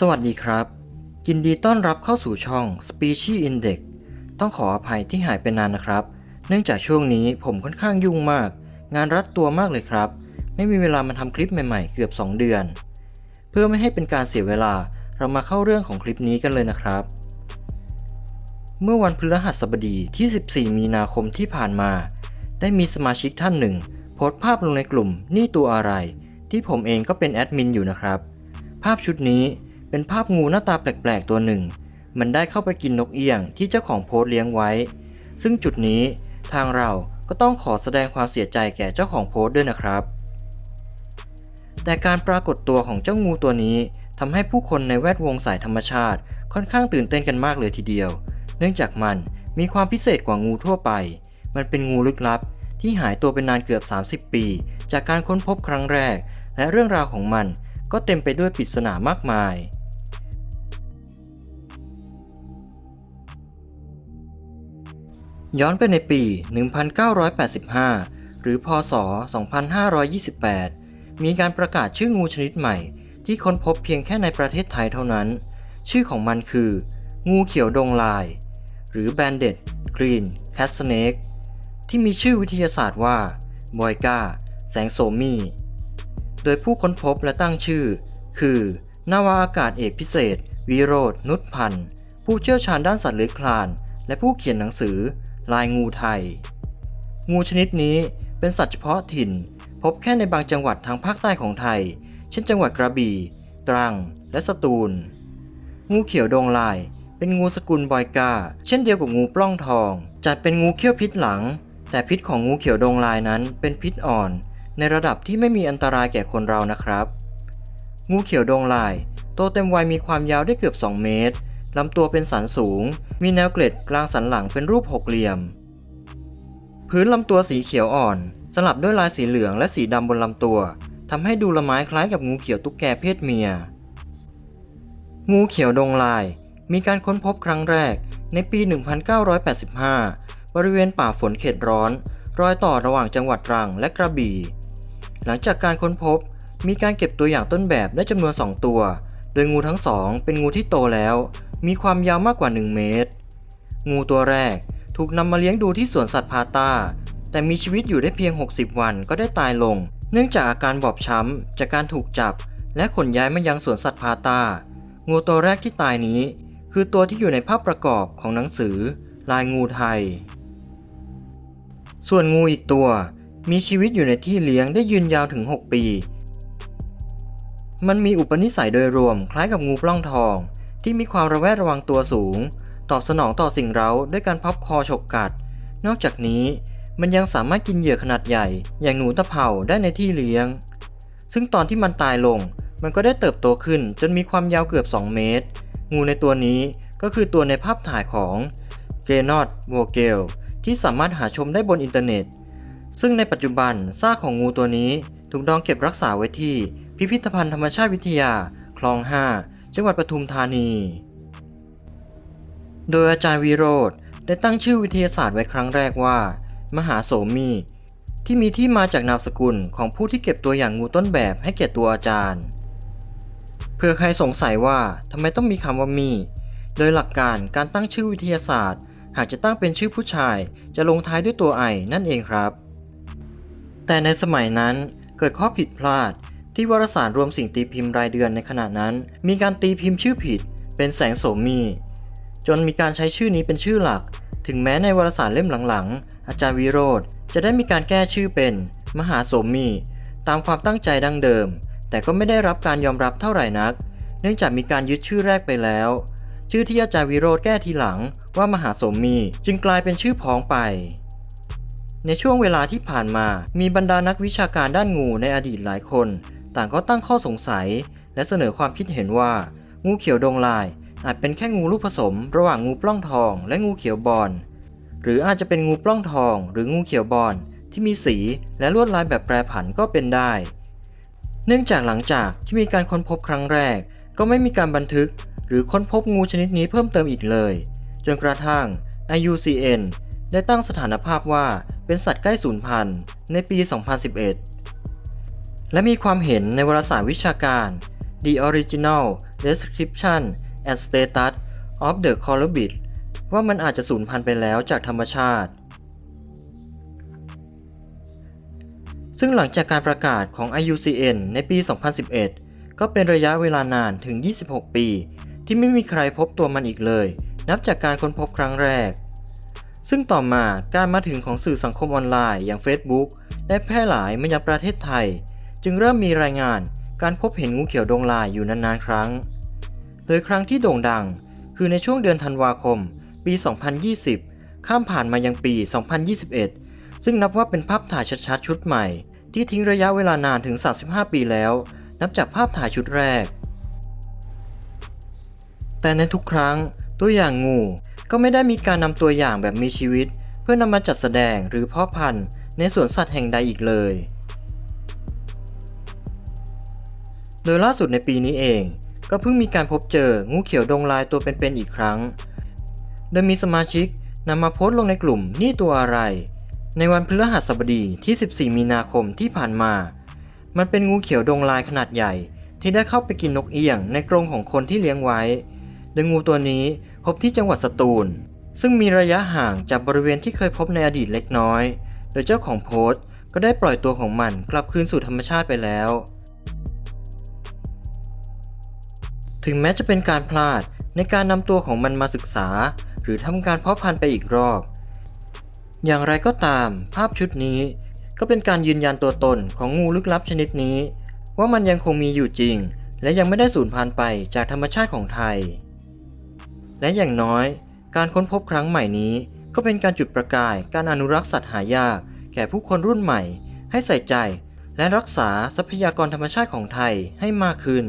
สวัสดีครับ ยินดีต้อนรับเข้าสู่ช่อง Species Index ต้องขออภัยที่หายไปนานนะครับ เนื่องจากช่วงนี้ผมค่อนข้างยุ่งมาก งานรัดตัวมากเลยครับ ไม่มีเวลามาทำคลิปใหม่ๆ เกือบ 2 เดือน เพื่อไม่ให้เป็นการเสียเวลาเรามาเข้าเรื่องของคลิปนี้กันเลยนะครับ เมื่อวันพฤหัสบดีที่ 14 มีนาคมที่ผ่านมา ได้มีสมาชิกท่านหนึ่ง โพสต์ภาพลงในกลุ่มนี่ตัวอะไร ที่ผมเองก็เป็นแอดมินอยู่นะครับ ภาพชุดนี้ เป็นภาพงูหน้าตาแปลกๆตัวหนึ่ง มันได้เข้าไปกินนกเอี้ยงที่เจ้าของโพสต์เลี้ยงไว้ ซึ่งจุดนี้ทางเราก็ต้องขอแสดงความเสียใจแก่เจ้าของโพสต์ด้วยนะครับ แต่การปรากฏตัวของเจ้างูตัวนี้ทำให้ผู้คนในแวดวงสายธรรมชาติ ค่อนข้างตื่นเต้นกันมากเลยทีเดียว เนื่องจากมันมีความพิเศษกว่างูทั่วไป มันเป็นงูลึกลับที่หายตัวเป็นนานเกือบ 30 ปี จากการค้นพบครั้งแรก และเรื่องราวของมันก็เต็มไปด้วยปริศนามากมาย ย้อนไปในปี 1985 หรือพศ 2528 มีการประกาศชื่องูชนิดใหม่ ที่ค้นพบเพียงแค่ในประเทศไทยเท่านั้น ชื่อของมันคือ งูเขียวดงลาย หรือ Banded Green Cat Snake ที่มีชื่อวิทยาศาสตร์ว่าบอยกาแสงโสมี โดยผู้ค้นพบและตั้งชื่อ คือ นาวาอากาศเอกพิเศษวีโรดนุชพันธ์ ผู้เชี่ยวชาญด้านสัตว์เลื้อยคลาน และผู้เขียนหนังสือ ลายงูไทย งูชนิดนี้เป็นสัตว์เฉพาะถิ่น พบแค่ในบางจังหวัดทางภาคใต้ของไทย เช่นจังหวัดกระบี่ ตรัง และสตูล งูเขียวดงลาย เป็นงูสกุลบอยกา เช่นเดียวกับงูปล้องทอง จัดเป็นงูเขี้ยวพิษหลัง แต่พิษของงูเขียวดงลายนั้นเป็นพิษอ่อน ในระดับที่ไม่มีอันตรายแก่คนเรานะครับ งูเขียวดงลายโตเต็มวัยมีความยาวได้เกือบ 2 เมตร ลำตัวเป็นสันสูง มีแนวเกล็ดกลางสันหลังเป็นรูปหกเหลี่ยม พื้นลำตัวสีเขียวอ่อน สลับด้วยลายสีเหลืองและสีดำบนลำตัวทำให้ดูละไม้คล้ายกับงูเขียวตุ๊กแกเพศเมีย งูเขียวดงลาย มีการค้นพบครั้งแรกในปี 1985 บริเวณป่าฝนเขตร้อน รอยต่อระหว่างจังหวัดตรังและกระบี่ หลังจากการค้นพบ มีการเก็บตัวอย่างต้นแบบได้จำนวน 2 ตัว โดยงูทั้งสองเป็นงูที่โตแล้ว มีความยาวมากกว่า 1 เมตร งูตัวแรกถูกนำมาเลี้ยงดูที่สวนสัตว์พาตา แต่มีชีวิตอยู่ได้เพียง 60 วันก็ได้ตายลง เนื่องจากอาการบอบช้ำจากการถูกจับ และขนย้ายมายังสวนสัตว์พาตา งูตัวแรกที่ตายนี้ คือตัวที่อยู่ในภาพประกอบของหนังสือ ลายงูไทย ส่วนงูอีกตัว มีชีวิตอยู่ในที่เลี้ยงได้ยืนยาวถึง 6 ปี มันมีอุปนิสัยโดยรวมคล้ายกับงูปล้องทอง ที่มีความระแวดระวังตัวสูง ตอบสนองต่อสิ่งเร้าด้วยการพับคอฉกกัด นอกจากนี้มันยังสามารถกินเหยื่อขนาดใหญ่ อย่างหนูตะเภาได้ในที่เลี้ยง ซึ่งตอนที่มันตายลง มันก็ได้เติบโตขึ้นจนมีความยาวเกือบ 2 เมตร งูในตัวนี้ก็คือตัวในภาพถ่ายของเกรนอดโวเกลที่สามารถหาชมได้บนอินเทอร์เน็ต ซึ่งในปัจจุบันซากของงูตัวนี้ถูกดองเก็บรักษาไว้ที่ พิพิธภัณฑ์ธรรมชาติวิทยา คลอง 5 จังหวัดปทุมธานี โดยอาจารย์วิโรธได้ตั้งชื่อวิทยาศาสตร์ไว้ครั้งแรกว่า มหาโสมี ที่มีที่มาจากนามสกุลของผู้ที่เก็บตัวอย่างงูต้นแบบให้แก่ตัวอาจารย์ เพื่อใครสงสัยว่าทำไมต้องมีคำว่ามี โดยหลักการการตั้งชื่อวิทยาศาสตร์ หากจะตั้งเป็นชื่อผู้ชายจะลงท้ายด้วยตัวไอนั่นเองครับ แต่ในสมัยนั้นเกิดข้อผิดพลาด ที่วารสารรวมสิ่งตีพิมพ์รายเดือนในขณะนั้น มีการตีพิมพ์ชื่อผิด เป็นแสงโสมี จนมีการใช้ชื่อนี้เป็นชื่อหลัก ถึงแม้ในวารสารเล่มหลังๆ อาจารย์วิโรธจะได้มีการแก้ชื่อเป็น มหาโสมี ตามความตั้งใจดั้งเดิม แต่ก็ไม่ได้รับการยอมรับเท่าไหร่นัก เนื่องจากมีการยึดชื่อแรกไปแล้ว ชื่อที่อาจารย์วิโรธแก้ทีหลังว่ามหาโสมีจึงกลายเป็นชื่อพ้องไปในช่วงเวลาที่ผ่านมา มีบรรดานักวิชาการด้านงูในอดีตหลายคน ต่างก็ตั้งข้อสงสัย และเสนอความคิดเห็นว่า งูเขียวดงลาย อาจเป็นแค่งูลูกผสม ระหว่างงูปล้องทอง และงูเขียวบอลหรืออาจจะเป็นงูปล้องทอง หรืองูเขียวบอลที่มีสีและลวดลายแบบแปรผันก็เป็นได้ เนื่องจากหลังจากที่มีการค้นพบครั้งแรก ก็ไม่มีการบันทึก หรือค้นพบงูชนิดนี้เพิ่มเติมอีกเลย จนกระทั่ง IUCN ได้ตั้งสถานภาพว่าเป็นสัตว์ใกล้สูญพันธุ์ในปี 2011 และมีความเห็นในวารสารวิชาการ The Original Description and Status of the Columbid ว่ามันอาจจะสูญพันธุ์ไปแล้วจากธรรมชาติ ซึ่งหลังจากการประกาศของ IUCN ในปี 2011 ก็เป็นระยะเวลานานถึง 26 ปี ที่ไม่มีใครพบตัวมันอีกเลย นับจากการค้นพบครั้งแรก ซึ่งต่อมาการมาถึงของสื่อสังคมออนไลน์อย่าง Facebook ได้แพร่หลายมายังประเทศไทย จึงเริ่มมีรายงานการพบเห็นงูเขียวดงลายอยู่นานๆครั้ง โดยครั้งที่โด่งดัง คือในช่วงเดือนธันวาคม ปี 2020 ข้ามผ่านมายังปี 2021 ซึ่งนับว่าเป็นภาพถ่ายชัดๆชุดใหม่ ที่ทิ้งระยะเวลานานถึง 35 ปีแล้ว นับจากภาพถ่ายชุดแรก แต่ในทุกครั้งตัวอย่างงูก็ไม่ได้มีการนำตัวอย่างแบบมีชีวิต เพื่อนำมาจัดแสดงหรือเพาะพันธุ์ในสวนสัตว์แห่งใดอีกเลย โดยล่าสุดในปีนี้เอง ก็เพิ่งมีการพบเจองูเขียวดงลายตัวเป็นๆอีกครั้ง โดยมีสมาชิกนำมาโพสต์ลงในกลุ่มนี่ตัวอะไร ในวันพฤหัสบดีที่ 14 มีนาคมที่ผ่านมา มันเป็นงูเขียวดงลายขนาดใหญ่ ที่ได้เข้าไปกินนกเอี้ยงในกรงของคนที่เลี้ยงไว้โดยงูตัวนี้พบที่จังหวัดสตูล ซึ่งมีระยะห่างจากบริเวณที่เคยพบในอดีตเล็กน้อย โดยเจ้าของโพสต์ก็ได้ปล่อยตัวของมันกลับคืนสู่ธรรมชาติไปแล้ว ถึงแม้จะเป็นการพลาดในการนำตัวของมันมาศึกษา หรือทำการเพาะพันธุ์ไปอีกรอบ อย่างไรก็ตาม ภาพชุดนี้ก็เป็นการยืนยันตัวตนของงูลึกลับชนิดนี้ ว่ามันยังคงมีอยู่จริง และยังไม่ได้สูญพันธุ์ไปจากธรรมชาติของไทย และอย่างน้อย การค้นพบครั้งใหม่นี้ ก็เป็นการจุดประกายการอนุรักษ์สัตว์หายาก แก่ผู้คนรุ่นใหม่ ให้ใส่ใจ และรักษาทรัพยากรธรรมชาติของไทยให้มากขึ้น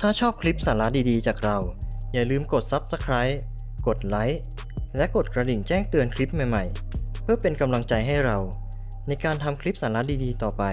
ถ้าชอบคลิปสาระดีๆ จากเรา อย่าลืมกด Subscribe กดไลค์และกดกระดิ่งแจ้งเตือนคลิปใหม่ๆ เพื่อเป็นกำลังใจให้เรา ในการทำคลิปสาระดีๆ ต่อไป